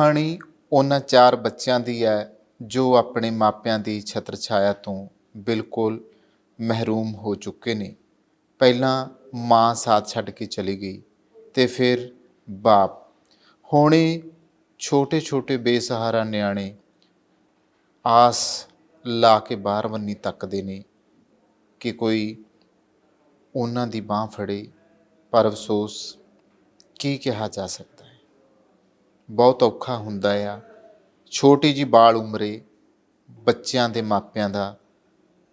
ਕਹਾਣੀ ਉਹਨਾਂ ਚਾਰ ਬੱਚਿਆਂ ਦੀ ਹੈ, ਜੋ ਆਪਣੇ ਮਾਪਿਆਂ ਦੀ ਛਤਰ ਛਾਇਆ ਤੋਂ ਬਿਲਕੁਲ ਮਹਿਰੂਮ ਹੋ ਚੁੱਕੇ ਨੇ। ਪਹਿਲਾਂ ਮਾਂ ਸਾਥ ਛੱਡ ਕੇ ਚਲੀ ਗਈ ਤੇ ਫਿਰ ਬਾਪ। ਹੁਣੇ ਛੋਟੇ ਛੋਟੇ ਬੇਸਹਾਰਾ ਨਿਆਣੇ ਆਸ ਲਾ ਕੇ ਬਾਹਰ ਵੰਨੀ ਤੱਕਦੇ ਨੇ ਕਿ ਕੋਈ ਉਹਨਾਂ ਦੀ ਬਾਹ ਫੜੇ, ਪਰ ਅਫਸੋਸ ਕੀ ਕਿਹਾ ਜਾ ਸਕਦਾ? ਬਹੁਤ ਔਖਾ ਹੁੰਦਾ ਆ। ਛੋਟੀ ਜੀ ਬਾਲ ਉਮਰੇ ਬੱਚਿਆਂ ਦੇ ਮਾਪਿਆਂ ਦਾ,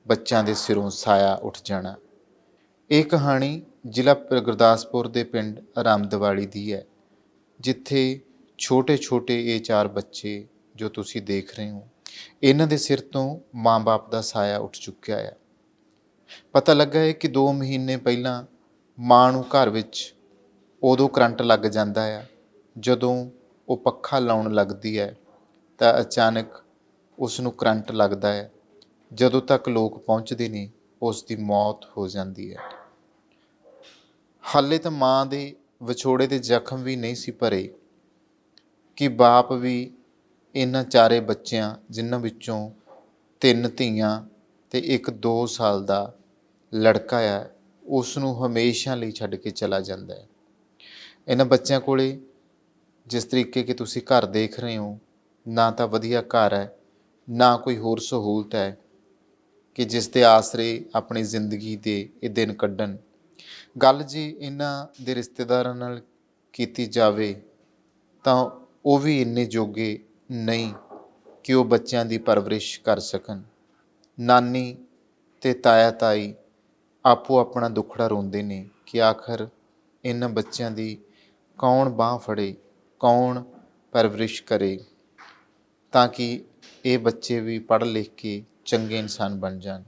ਬੱਚਿਆਂ ਦੇ ਸਿਰੋਂ ਸਾਇਆ ਉੱਠ ਜਾਣਾ। ਇਹ ਕਹਾਣੀ ਜ਼ਿਲ੍ਹਾ ਗੁਰਦਾਸਪੁਰ ਦੇ ਪਿੰਡ ਰਾਮਦਵਾਲੀ ਦੀ ਹੈ, ਜਿੱਥੇ ਛੋਟੇ-ਛੋਟੇ ਇਹ ਚਾਰ ਬੱਚੇ ਜੋ ਤੁਸੀਂ ਦੇਖ ਰਹੇ ਹੋ, ਇਹਨਾਂ ਦੇ ਸਿਰ ਤੋਂ ਮਾਂ-ਬਾਪ ਦਾ ਸਾਇਆ ਉੱਠ ਚੁੱਕਿਆ ਹੈ ਪਤਾ ਲੱਗਾ ਹੈ ਕਿ 2 ਮਹੀਨੇ ਪਹਿਲਾਂ ਮਾਂ ਨੂੰ ਘਰ ਵਿੱਚ ਉਦੋਂ ਕਰੰਟ ਲੱਗ ਜਾਂਦਾ ਆ, ਜਦੋਂ ਉਹ ਪੱਖਾ ਲਾਉਣ ਲੱਗਦੀ ਹੈ ਤਾਂ ਅਚਾਨਕ ਉਸ ਨੂੰ ਕਰੰਟ ਲੱਗਦਾ ਹੈ। ਜਦੋਂ ਤੱਕ ਲੋਕ ਪਹੁੰਚਦੇ ਨੇ ਉਸ ਦੀ ਮੌਤ ਹੋ ਜਾਂਦੀ ਹੈ। ਹਾਲੇ ਤਾਂ ਮਾਂ ਦੇ ਵਿਛੋੜੇ ਦੇ ਜ਼ਖਮ ਵੀ ਨਹੀਂ ਸੀ ਭਰੇ ਕਿ ਬਾਪ ਵੀ ਇਹਨਾਂ ਚਾਰੇ ਬੱਚਿਆਂ, ਜਿਨ੍ਹਾਂ ਵਿੱਚੋਂ ਤਿੰਨ ਧੀਆਂ ਤੇ ਇੱਕ 2 ਸਾਲ ਦਾ ਲੜਕਾ ਹੈ ਉਸ ਨੂੰ ਹਮੇਸ਼ਾ ਲਈ ਛੱਡ ਕੇ ਚਲਾ ਜਾਂਦਾ ਹੈ। ਇਹਨਾਂ ਬੱਚਿਆਂ ਕੋਲੇ ਜਿਸ ਤਰੀਕੇ ਕਿ ਤੁਸੀਂ ਘਰ ਦੇਖ ਰਹੇ ਹੋ, ਨਾ ਤਾਂ ਵਧੀਆ ਘਰ ਹੈ, ਨਾ ਕੋਈ ਹੋਰ ਸਹੂਲਤ ਹੈ ਕਿ ਜਿਸ ਦੇ ਆਸਰੇ ਆਪਣੀ ਜ਼ਿੰਦਗੀ ਦੇ ਇਹ ਦਿਨ ਕੱਢਣ। ਗੱਲ ਜੀ ਇਹਨਾਂ ਦੇ ਰਿਸ਼ਤੇਦਾਰਾਂ ਨਾਲ ਕੀਤੀ ਜਾਵੇ, ਤਾਂ ਉਹ ਵੀ ਇੰਨੇ ਜੋਗੇ ਨਹੀਂ ਕਿ ਉਹ ਬੱਚਿਆਂ ਦੀ ਪਰਵਰਿਸ਼ ਕਰ ਸਕਣ। ਨਾਨੀ ਤੇ ਤਾਇਆ ਤਾਈ ਆਪੋ ਆਪਣਾ ਦੁੱਖੜਾ ਰੋਂਦੇ ਨੇ ਕਿ ਆਖਰ ਇਹਨਾਂ ਬੱਚਿਆਂ ਦੀ ਕੌਣ ਬਾਹ ਫੜੇ ਕੌਣ ਪਰਵਰਿਸ਼ ਕਰੇ ਤਾਂ ਕਿ ਇਹ ਬੱਚੇ ਵੀ ਪੜ੍ਹ ਲਿਖ ਕੇ ਚੰਗੇ ਇਨਸਾਨ ਬਣ ਜਾਣ।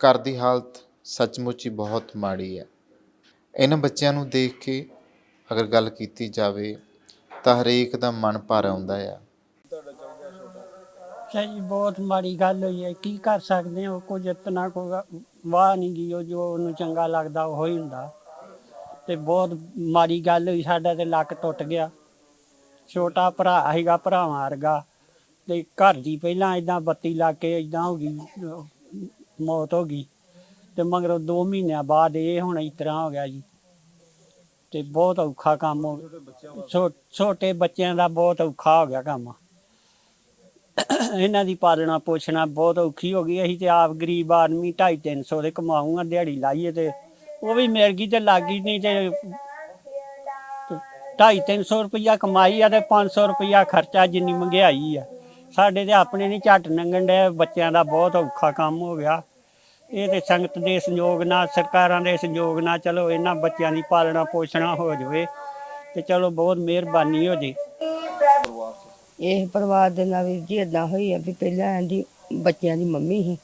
ਘਰ ਦੀ ਹਾਲਤ ਸੱਚਮੁੱਚ ਹੀ ਬਹੁਤ ਮਾੜੀ ਹੈ। ਇਹਨਾਂ ਬੱਚਿਆਂ ਨੂੰ ਦੇਖ ਕੇ ਅਗਰ ਗੱਲ ਕੀਤੀ ਜਾਵੇ ਤਾਂ ਹਰੇਕ ਦਾ ਮਨ ਭਰ ਆਉਂਦਾ ਆ। ਸਹੀ ਬਹੁਤ ਮਾੜੀ ਗੱਲ ਹੋਈ ਹੈ। ਕੀ ਕਰ ਸਕਦੇ ਹੋ? ਕੁਝ ਇਤਨਾ ਕੋ ਵਾਹ ਨਹੀਂ ਗਈ, ਉਹ ਜੋ ਉਹਨੂੰ ਚੰਗਾ ਲੱਗਦਾ, ਉਹ ਹੀ ਹੁੰਦਾ। ਤੇ ਬਹੁਤ ਮਾੜੀ ਗੱਲ ਹੋਈ, ਸਾਡਾ ਤੇ ਲੱਕ ਟੁੱਟ ਗਿਆ। ਛੋਟਾ ਭਰਾ ਸੀਗਾ ਭਰਾਵਾਂ ਵਰਗਾ। ਤੇ ਘਰ ਦੀ ਪਹਿਲਾਂ ਇਦਾਂ ਬੱਤੀ ਲਾ ਕੇ ਇਦਾਂ ਹੋ ਗਈ, ਮੌਤ ਹੋ ਗਈ। ਤੇ ਮਗਰੋਂ 2 ਮਹੀਨਿਆਂ ਬਾਅਦ ਇਹ ਹੁਣ ਇਸ ਤਰ੍ਹਾਂ ਹੋ ਗਿਆ ਜੀ। ਤੇ ਬਹੁਤ ਔਖਾ ਕੰਮ ਹੋ ਛੋ- ਛੋਟੇ ਬੱਚਿਆਂ ਦਾ ਬਹੁਤ ਔਖਾ ਹੋ ਗਿਆ ਕੰਮ। ਇਹਨਾਂ ਦੀ ਪਾਲਣਾ ਪੋਸ਼ਣਾ ਬਹੁਤ ਔਖੀ ਹੋ ਗਈ। ਅਸੀਂ ਤੇ ਆਪ ਗਰੀਬ ਆਦਮੀ 2.5 300 ਦੇ ਕਮਾਉਂਗਾ ਦਿਹਾੜੀ ਲਾਈਏ ਤੇ ਉਹ ਵੀ ਮਿਲ ਗਈ ਤੇ ਲੱਗ ਗਈ ਨਹੀਂ ਤੇ 2.5 300 ਰੁਪਈਆ ਕਮਾਈ ਆ ਤੇ 500 ਰੁਪਈਆ ਖਰਚਾ ਜਿੰਨੀ ਮਹਿੰਗਾਈ ਆ। ਸਾਡੇ ਤੇ ਆਪਣੇ ਨਹੀਂ ਝੱਟ ਲੰਘਣ ਦੇ ਬੱਚਿਆਂ ਦਾ ਬਹੁਤ ਔਖਾ ਕੰਮ ਹੋ ਗਿਆ। ਇਹ ਤੇ ਸੰਗਤ ਦੇ ਸੰਯੋਗ ਨਾਲ, ਸਰਕਾਰਾਂ ਦੇ ਸੰਯੋਗ ਨਾਲ ਚਲੋ ਇਹਨਾਂ ਬੱਚਿਆਂ ਦੀ ਪਾਲਣਾ ਪੋਸ਼ਣਾ ਹੋ ਜਾਵੇ ਤੇ ਚਲੋ ਬਹੁਤ ਮਿਹਰਬਾਨੀ ਹੋ ਜੇ। ਇਹ ਪਰਿਵਾਰ ਦੇ ਨਾਲ ਵੀਰ ਜੀ ਇਦਾਂ ਹੋਈ ਆ ਵੀ ਪਹਿਲਾਂ ਇਹਦੀ ਬੱਚਿਆਂ ਦੀ ਮੰਮੀ ਸੀ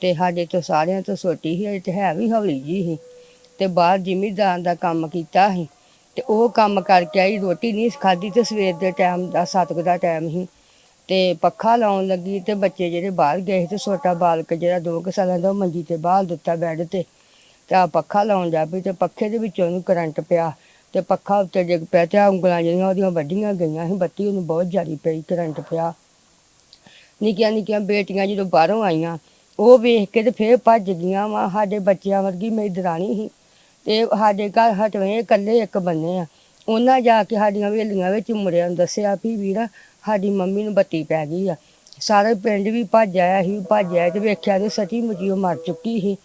ਤੇ ਸਾਡੇ ਤੋਂ ਸਾਰਿਆਂ ਤੋਂ ਛੋਟੀ ਸੀ ਤੇ ਹੈ ਵੀ ਹੌਲੀ ਜੀ ਸੀ। ਤੇ ਬਾਹਰ ਜ਼ਿਮੀਦਾਰ ਦਾ ਕੰਮ ਕੀਤਾ ਸੀ ਤੇ ਉਹ ਕੰਮ ਕਰਕੇ ਆਈ, ਰੋਟੀ ਨਹੀਂ ਖਾਧੀ ਤੇ ਸਵੇਰ ਦੇ ਟਾਈਮ ਦਾ, ਸੱਤ ਦਾ ਟਾਈਮ ਸੀ ਤੇ ਪੱਖਾ ਲਾਉਣ ਲੱਗੀ ਤੇ ਬੱਚੇ ਜਿਹੜੇ ਬਾਹਰ ਗਏ ਸੀ ਤੇ ਛੋਟਾ ਬਾਲਕ ਜਿਹੜਾ ਦੋ ਕੁ ਸਾਲਾਂ ਦਾ ਉਹ ਮੰਜੀ ਤੇ ਬਾਹਰ ਦਿੱਤਾ ਬੈੱਡ ਤੇ ਤੇ ਆ ਪੱਖਾ ਲਾਉਣ ਜਾ ਪਈ ਤੇ ਪੱਖੇ ਦੇ ਵਿੱਚੋਂ ਉਹਨੂੰ ਕਰੰਟ ਪਿਆ ਤੇ ਪੱਖਾ ਉੱਤੇ ਡਿੱਗ ਪਿਆ ਤੇ ਆਹ ਉਂਗਲਾਂ ਜਿਹੜੀਆਂ ਉਹਦੀਆਂ ਵੱਡੀਆਂ ਗਈਆਂ ਸੀ, ਬੱਤੀ ਉਹਨੂੰ ਬਹੁਤ ਜ਼ਿਆਦਾ ਪਈ ਕਰੰਟ ਪਿਆ। ਨਿੱਕੀਆਂ ਨਿੱਕੀਆਂ ਬੇਟੀਆਂ ਜਦੋਂ ਬਾਹਰੋਂ ਆਈਆਂ, ਉਹ ਵੇਖ ਕੇ ਤੇ ਫੇਰ ਭੱਜ ਗਈਆਂ ਵਾ, ਸਾਡੇ ਬੱਚਿਆਂ ਵਰਗੀ ਮੇਰੀ ਦਰਾਣੀ ਸੀ। ਤੇ ਸਾਡੇ ਘਰ ਹਟਵੇਂ ਇਕੱਲੇ ਇੱਕ ਬੰਨੇ ਆ। ਉਹਨਾਂ ਜਾ ਕੇ ਸਾਡੀਆਂ ਵੇਲੀਆਂ ਵਿੱਚ ਮੁੰਡਿਆਂ ਨੂੰ ਦੱਸਿਆ ਵੀ ਵੀਰ, ਸਾਡੀ ਮੰਮੀ ਨੂੰ ਬੱਤੀ ਪੈ ਗਈ ਆ। ਸਾਰੇ ਪਿੰਡ ਵੀ ਭੱਜ ਆਇਆ ਸੀ, ਭੱਜ ਆਇਆ ਤੇ ਵੇਖਿਆ ਤੇ ਸੱਚੀ ਮੁੱਚੀ ਉਹ ਮਰ ਚੁੱਕੀ ਸੀ।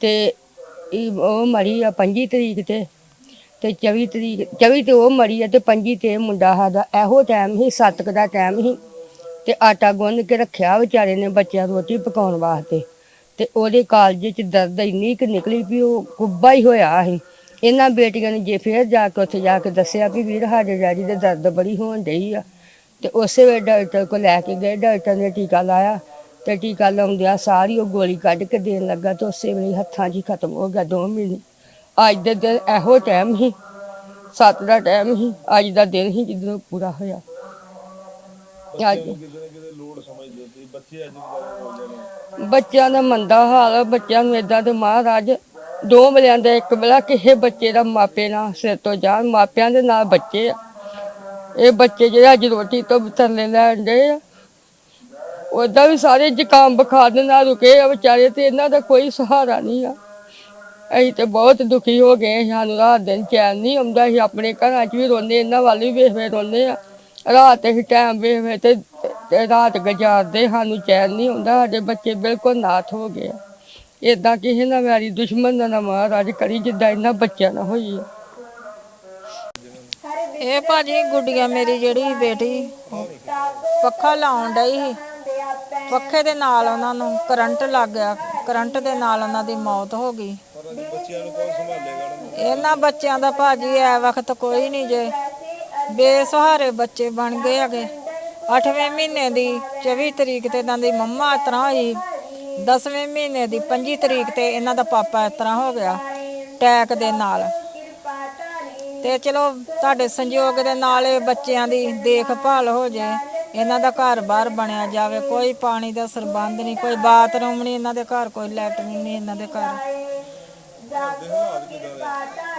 ਤੇ ਇਹ ਉਹ ਮਰੀ ਆ 25 ਤਰੀਕ ਤੇ ਤੇ 24 ਤਰੀਕ 24 ਤੇ ਉਹ ਮਰੀ ਆ ਤੇ 25 ਤੇ ਮੁੰਡਾ ਸਾਡਾ ਇਹੋ ਟਾਈਮ ਸੀ, ਸੱਤ ਦਾ ਟਾਈਮ ਸੀ। ਤੇ ਆਟਾ ਗੁੰਨ ਕੇ ਰੱਖਿਆ ਵਿਚਾਰੇ ਨੇ ਬੱਚਿਆਂ ਨੂੰ ਰੋਟੀ ਪਕਾਉਣ ਵਾਸਤੇ। ਤੇ ਉਹਦੇ ਕਾਲਜੇ 'ਚ ਦਰਦ ਇੰਨੀ ਕਿ ਨਿਕਲੀ ਵੀ ਉਹ ਕੁੱਬਾ ਹੀ ਹੋਇਆ ਸੀ। ਇਹਨਾਂ ਬੇਟੀਆਂ ਨੇ ਜੇ ਫੇਰ ਜਾ ਕੇ ਉੱਥੇ ਜਾ ਕੇ ਦੱਸਿਆ ਵੀ ਵੀਰ ਸਾਡੇ ਡੈਡੀ ਦੇ ਦਰਦ ਬੜੀ ਹੋਣ ਡਈ ਆ। ਤੇ ਉਸੇ ਵੇਲੇ ਡਾਕਟਰ ਕੋਲ ਲੈ ਕੇ ਗਏ, ਡਾਕਟਰ ਨੇ ਟੀਕਾ ਲਾਇਆ ਤੇ ਟੀਕਾ ਲਾਉਂਦਿਆਂ ਸਾਰੀ ਉਹ ਗੋਲੀ ਕੱਢ ਕੇ ਦੇਣ ਲੱਗਾ ਤੇ ਉਸੇ ਵੇਲੇ ਹੱਥਾਂ 'ਚ ਹੀ ਖਤਮ ਹੋ ਗਿਆ ਦੋ ਮਹੀਨੇ। ਅੱਜ ਦੇ ਦਿਨ ਇਹੋ ਟਾਈਮ ਹੀ ਸੱਤ ਦਾ ਟਾਈਮ ਹੀ ਅੱਜ ਦਾ ਦਿਨ ਹੀ ਜਦੋਂ ਪੂਰਾ ਹੋਇਆ। ਅੱਜ ਬੱਚਿਆਂ ਦਾ ਮੰਦਾ ਹਾਲ ਆ ਬੱਚਿਆਂ ਨੂੰ ਇਦਾਂ ਤੇ ਮਹਾਰਾਜ ਦੋ ਬਲਿਆਂ ਦਾ ਇੱਕ ਬਲਾ ਕਿਸੇ ਬੱਚੇ ਦਾ ਮਾਪੇ ਨਾਲ ਸਿਰ ਤੋਂ ਜਾਣ ਮਾਪਿਆਂ ਦੇ ਨਾਲ ਬੱਚੇ ਆ। ਇਹ ਬੱਚੇ ਜਿਹੜੇ ਅੱਜ ਰੋਟੀ ਤੋਂ ਥੱਲੇ ਲੈਣ ਦੇ ਆ। ਉਹਦਾ ਵੀ ਸਾਰੇ ਜ਼ੁਕਾਮ ਬੁਖਾਰ ਦੇ ਨਾਲ ਰੁਕੇ ਆ ਵਿਚਾਰੇ ਤੇ ਇਹਨਾਂ ਦਾ ਕੋਈ ਸਹਾਰਾ ਨਹੀਂ ਆ। ਅਸੀਂ ਤੇ ਬਹੁਤ ਦੁਖੀ ਹੋ ਗਏ ਸਾਨੂੰ ਰਾਤ ਦਿਨ ਚੈਨ ਨਹੀਂ ਆਉਂਦਾ ਸੀ ਆਪਣੇ ਘਰਾਂ 'ਚ ਵੀ ਰੋਂਦੇ ਇਹਨਾਂ ਵੱਲ ਵੀ ਵੇਖ ਵੇਖ ਰੋਂਦੇ ਆ। ਰਾਤ ਅਸੀਂ ਟਾਈਮ ਵੇਖ ਤੇ ਤੇ ਰਾਤ ਗੁਜ਼ਾਰਦੇ ਸਾਨੂੰ ਚੈਨ ਨਹੀਂ ਆਉਂਦਾ, ਸਾਡੇ ਬੱਚੇ ਬਿਲਕੁਲ ਨਾਥ ਹੋ ਗਏ ਇਦਾਂ ਕਿਸੇ ਨਾਲ ਮੇਰੀ ਦੁਸ਼ਮਣ ਨਾ ਮਹਾਰਾਜ ਕਰੀ, ਜਿੱਦਾਂ ਇਹਨਾਂ ਬੱਚਿਆਂ ਨਾਲ ਹੋਈ ਆ। ਇਹ ਭਾਜੀ ਗੁੱਡੀਆ ਮੇਰੀ ਜਿਹੜੀ ਬੇਟੀ, ਪੱਖਾ ਲਾਉਣ ਡਈ ਸੀ। ਪੱਖੇ ਦੇ ਨਾਲ ਉਹਨਾਂ ਨੂੰ ਕਰੰਟ ਲੱਗ ਗਿਆ, ਕਰੰਟ ਦੇ ਨਾਲ ਉਹਨਾਂ ਦੀ ਮੌਤ ਹੋ ਗਈ। ਇਹਨਾਂ ਬੱਚਿਆਂ ਦਾ ਭਾਜੀ ਐ ਵਕਤ ਕੋਈ ਨਹੀਂ ਜੇ ਬੇਸਹਾਰੇ ਬੱਚੇ ਬਣ ਗਏ ਹੈਗੇ। 8ਵੇਂ ਮਹੀਨੇ ਦੀ 24 ਤਰੀਕ ਤੇ ਇਹਨਾਂ ਦੀ ਮੰਮਾ ਇਸ ਤਰ੍ਹਾਂ ਹੋਈ। 10ਵੇਂ ਮਹੀਨੇ ਦੀ 25 ਤਰੀਕ ਤੇ ਇਹਨਾਂ ਦਾ ਪਾਪਾ ਇਸ ਤਰ੍ਹਾਂ ਹੋ ਗਿਆ ਟੈਕ ਦੇ ਨਾਲ। ਤੇ ਚਲੋ ਤੁਹਾਡੇ ਸੰਯੋਗ ਦੇ ਨਾਲ ਇਹ ਬੱਚਿਆਂ ਦੀ ਦੇਖਭਾਲ ਹੋ ਜਾਏ ਇਹਨਾਂ ਦਾ ਘਰ-ਬਾਰ ਬਣਿਆ ਜਾਵੇ, ਕੋਈ ਪਾਣੀ ਦਾ ਸਰਬੰਧ ਨਹੀਂ, ਕੋਈ ਬਾਥਰੂਮ ਨਹੀਂ, ਇਹਨਾਂ ਦੇ ਘਰ, ਕੋਈ ਲੈਟਰਿਨ ਨਹੀਂ ਇਹਨਾਂ ਦੇ ਘਰ।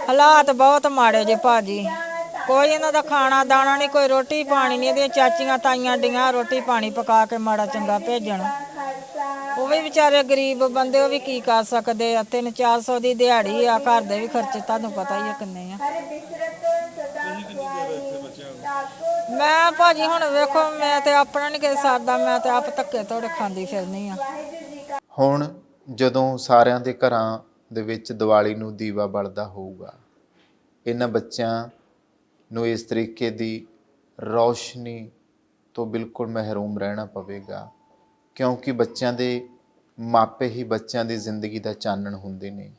ਹਾਲਾਤ ਬਹੁਤ ਮਾੜੇ ਜੇ ਭਾਜੀ ਕੋਈ ਇਹਨਾਂ ਦਾ ਖਾਣਾ ਦਾਣਾ ਨਹੀਂ, ਕੋਈ ਰੋਟੀ ਪਾਣੀ ਨਹੀਂ, ਇਹਦੀਆਂ ਚਾਚੀਆਂ ਤਾਈਆਂ ਡੀਆਂ ਰੋਟੀ ਪਾਣੀ ਪਕਾ ਕੇ ਮਾੜਾ ਚੰਗਾ ਭੇਜਣ। ਉਹ ਵੀ ਵਿਚਾਰੇ ਗਰੀਬ ਬੰਦੇ, ਉਹ ਵੀ ਕੀ ਕਰ ਸਕਦੇ ਆ? 3-400 ਦੀ ਦਿਹਾੜੀ ਆ, ਘਰ ਦੇ ਵੀ ਖਰਚੇ ਤੁਹਾਨੂੰ ਪਤਾ ਹੀ ਆ ਕਿੰਨੇ ਆ। ਮੈਂ ਭਾਜੀ ਹੁਣ ਵੇਖੋ, ਮੈਂ ਤੇ ਆਪਣਾ ਨਹੀਂ ਕਿਸੇ ਸਰਦਾ ਮੈਂ ਤੇ ਆਪ ਧੱਕੇ ਤੋੜੇ ਖਾਂਦੀ ਫਿਰਨੀ ਆ। ਹੁਣ ਜਦੋਂ ਸਾਰਿਆਂ ਦੇ ਘਰਾਂ ਦੇ ਵਿੱਚ ਦੀਵਾਲੀ ਨੂੰ ਦੀਵਾ ਬਲਦਾ ਹੋਊਗਾ, ਇਹਨਾਂ ਬੱਚਿਆਂ ਨੂੰ ਇਸ ਤਰੀਕੇ ਦੀ ਰੌਸ਼ਨੀ ਤੋਂ ਬਿਲਕੁਲ ਮਹਿਰੂਮ ਰਹਿਣਾ ਪਵੇਗਾ, ਕਿਉਂਕਿ ਬੱਚਿਆਂ ਦੇ ਮਾਪੇ ਹੀ ਬੱਚਿਆਂ ਦੀ ਜ਼ਿੰਦਗੀ ਦਾ ਚਾਨਣ ਹੁੰਦੇ ਨੇ।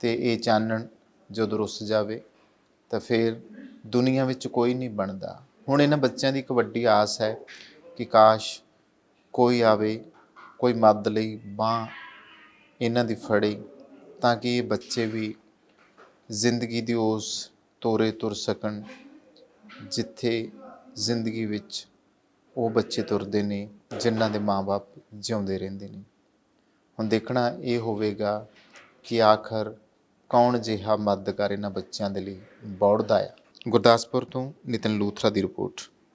ਤੇ ਇਹ ਚਾਨਣ ਜਦੋਂ ਰੁੱਸ ਜਾਵੇ, ਤਾਂ ਫਿਰ ਦੁਨੀਆ ਵਿੱਚ ਕੋਈ ਨਹੀਂ ਬਣਦਾ। ਹੁਣ ਇਹਨਾਂ ਬੱਚਿਆਂ ਦੀ ਇੱਕ ਵੱਡੀ ਆਸ ਹੈ ਕਿ ਕਾਸ਼ ਕੋਈ ਆਵੇ, ਕੋਈ ਮਦਦ ਲਈ ਬਾਹ ਇਹਨਾਂ ਦੀ ਫੜੇ, ਤਾਂ ਕਿ ਇਹ ਬੱਚੇ ਵੀ ਜ਼ਿੰਦਗੀ ਦੀ ਉਸ ਤੋਰੇ ਤੁਰ ਸਕਣ, ਜਿੱਥੇ ਜ਼ਿੰਦਗੀ ਵਿੱਚ ਉਹ ਬੱਚੇ ਤੁਰਦੇ ਨੇ, ਜਿਨ੍ਹਾਂ ਦੇ ਮਾਪੇ ਜਿਉਂਦੇ ਰਹਿੰਦੇ ਨੇ। ਹੁਣ ਦੇਖਣਾ ਇਹ ਹੋਵੇਗਾ ਕਿ ਆਖਰ ਕੌਣ ਜਿਹਾ ਮਦਦਗਾਰ ਇਹਨਾਂ ਬੱਚਿਆਂ ਦੇ ਲਈ ਬੌੜਦਾ ਆ। ਗੁਰਦਾਸਪੁਰ ਤੋਂ ਨਿਤਨ ਲੂਥਰਾ ਦੀ ਰਿਪੋਰਟ।